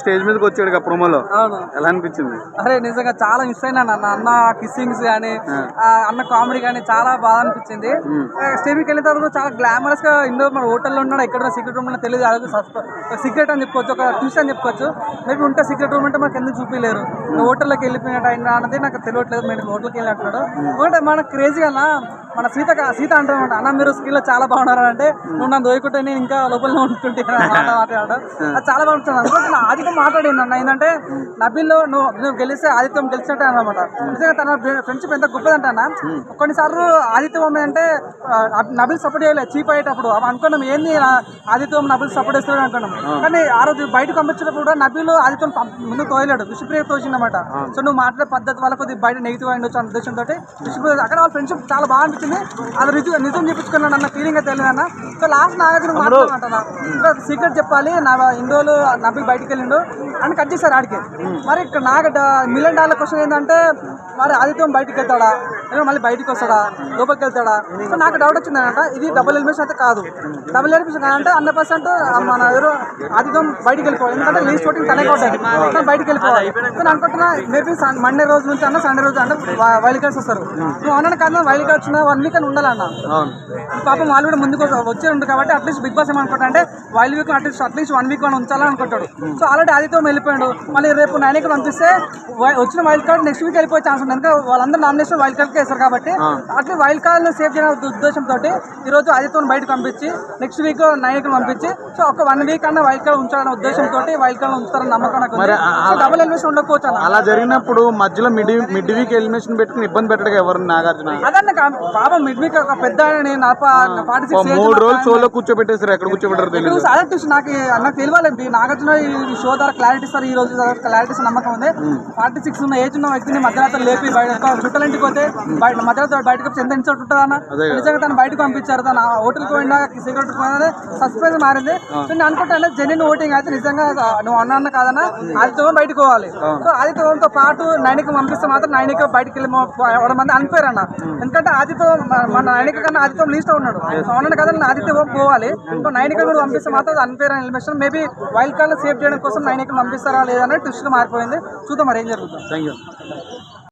Stage మీదకి వచ్చాడు ప్రోమోలో. ఎలా అనిపించింది? అరే నిజంగా చాలా మిస్ అయినా అన్న అన్న కిస్సింగ్స్ కానీ అన్న కామెడీ కానీ చాలా బాగా అనిపించింది. స్టేజ్ మీదకి వెళ్ళిన తర్వాత చాలా గ్లామరస్గా ఇండో మన హోటల్లో ఉన్నాడు ఎక్కడ సీక్రెట్ రూమ్లో తెలియదు. అది సీక్రెట్ అని చెప్పుకోవచ్చు ఒక ట్విస్ట్ అని చెప్పుకోవచ్చు. మేబీ ఉంటే సీక్రెట్ రూమ్ అంటే మనకు ఎందుకు చూపించలేరు హోటల్లోకి వెళ్ళిపోయినట్టు ఆయన అన్నది నాకు తెలియట్లేదు. మేము హోటల్కి వెళ్ళినట్టున్నాడు. ఒకటే మన క్రేజీ అన్న మన సీత సీత అంటారు అన్న మీరు స్కిల్ చాలా బాగున్నారు? అంటే నువ్వు నన్ను దోయకుంటే నేను ఇంకా లోపలనే ఉంటుంటే చాలా బాగుంటుంది అందులో నా ఆదిత్యం మాట్లాడింది అన్న ఏంటంటే నబిల్ నువ్వు నువ్వు గెలిస్తే ఆదిత్యం గెలిచినట్టే అన్నమాట. నిజంగా తన ఫ్రెండ్షిప్ ఎంత గొప్పదంటే అన్న కొన్నిసార్లు ఆదిత్యం అంటే నబిల్ సపోర్ట్ చేయలేదు చీప్ అయ్యేటప్పుడు. అవి అనుకున్నాం ఏంది ఆదిత్యం నబిల్ సపోర్ట్ చేస్తాడు అనుకున్నాం. కానీ ఆ రోజు బయటకు పంపించినప్పుడు కూడా నబిల్ ఆదిత్యం ముందు తోయలేడు. విష్ణుప్రియ తోచిందన్నమాట సో నువ్వు మాట్లాడే పద్ధతి వల్ల కొద్దిగా బయట నెగిటివ్ ఉండొచ్చు అన్న ఉద్దేశంతో విష్ణుప్రియ అక్కడ వాళ్ళ ఫ్రెండ్షిప్ చాలా బాగా అనిపించింది. అది నిజం నిజం చూపించుకున్నాను అన్న ఫీలింగ్ అయితే తెలియదు అన్న. సో లాస్ట్ నాగార్జున మాట్లాడమంటున్నా సీక్రెట్ చెప్పాలి నా ఇన్ని రోజులు నబిల్ బయటికి వెళ్ళిండు అని కట్ చేశారు ఆడికి. మరి ఇక్కడ నాకు మిలియన్ డాలర్ క్వశ్చన్ ఏంటంటే మరి ఆదిత్యం బయటికి వెళ్తాడా మళ్ళీ బయటికి వస్తాడా? లోపలికి వెళ్తాడా? సో నాకు డౌట్ వచ్చింది అనమాట ఇది డబుల్ ఎలిమినేషన్ అయితే కాదు. డబుల్ ఎలిమినేషన్ కాదంటే హండ్రెడ్ పర్సెంట్ మన ఎవరు ఆదిత్యం బయటికి వెళ్ళిపోవాలి. ఎందుకంటే లీస్ట్ ఓటింగ్ తనకే ఉంటుంది తను బయటికి వెళ్ళిపోవాలి. సో నేను అనుకుంటున్నా మేబీ మండే రోజు నుంచి అన్న సండే రోజు అంటే వైల్డ్ కార్డ్స్ వస్తారు. నువ్వు అన్న కాదు వైల్డ్ కార్డ్స్ ఉన్న వన్ వీక్ అని ఉండాలన్న. పాపం వాళ్ళు కూడా ముందుకు వచ్చే ఉంది కాబట్టి అట్లీస్ట్ బిగ్ బాస్ ఏమనుకుంటా అంటే wild week at least at least one week మనం ఉంచాలని అనుకుంటాడు. సో ఆల్రెడీ ఆదిత్యం వెళ్ళిపోయాడు. మళ్ళీ రేపు నైన్కి పంపిస్తే వచ్చిన వైల్డ్ కార్డ్ నెక్స్ట్ వీక్ వెళ్ళిపోయే ఛాన్స్ ఉంది. ఎందుకంటే వాళ్ళందరూ నామినేషన్ వైల్డ్ కార్డ్కి వేస్తారు కాబట్టి అట్లా వైల్డ్ కార్డ్ సేవ్ చేయడం ఉద్దేశంతో ఈ రోజు ఆదిత్యం బయటకు పంపించి నెక్స్ట్ వీక్ నైన్కి పంపించి సో ఒక వన్ వీక్ అన్న వైల్డ్ కార్డ్ ఉంచాలనే ఉద్దేశంతో వైల్డ్ కార్డ్ ఉంచుతారని నమ్మకం నాకు డబుల్ ఎలిమినేషన్ ఉండకపోవచ్చు అలా జరిగినప్పుడు మధ్యలో మిడ్ మిడ్ వీక్ ఎలిమినేషన్ పెట్టుకుని ఇబ్బంది పెట్టడం ఎవరు నాగార్జున? అదన్న పాప మిడ్ వీక్ ఒక పెద్ద నా మూడు రోజులు షోలో కూర్చోబెట్టేసారు ఎక్కడ కూర్చోబెట్టారు తెలియదు అదే నాకు నాకు తెలియాలి నాగార్జున ఈ షో ద్వారా క్లారిటీ ఇస్తారు. ఈ రోజు క్లారిటీ నమ్మకం ఉంది. ఫార్టీ సిక్స్ ఉన్న ఏజ్ ఉన్న వ్యక్తిని మధ్యరాత్రి లేపి బయట చుట్టాలింటికి పోతే బయట మధ్యరాత్రి బయటకు వచ్చి ఎంత ఇంచోటు ఉంటుందా అన్న. నిజంగా తను బయటకు పంపించారు. తన హోటల్కి పోయినా సిగరెట్ పోయినా సస్పెన్స్ మారింది. సో నేను అనుకుంటాను జెన్యున్ ఓటింగ్ అయితే నిజంగా నువ్వు అన్న కాదన్న ఆదిత్యం బయటకు పోవాలి. సో ఆదిత్యంతో పాటు నైనిక పంపిస్తే మాత్రం నైనిక బయటకు వెళ్ళి మంది అనిపోయారు అన్న. ఎందుకంటే ఆదిత్యం మన- నైనిక కన్నా ఆదిత్యం లీస్ట్ ఉన్నాడు. అవునన్న కదా ఆదిత్యం పోవాలి. సో నైనిక కూడా పంపిస్తే మాత్రం అది unfair elimination. Maybe wild card save చేయడం కోసం నైనిక పంపిస్తారా లేదా అనేది ట్విస్ట్ మారిపోయింది. చూద్దాం మరి ఏం జరుగుతుంది. Thank you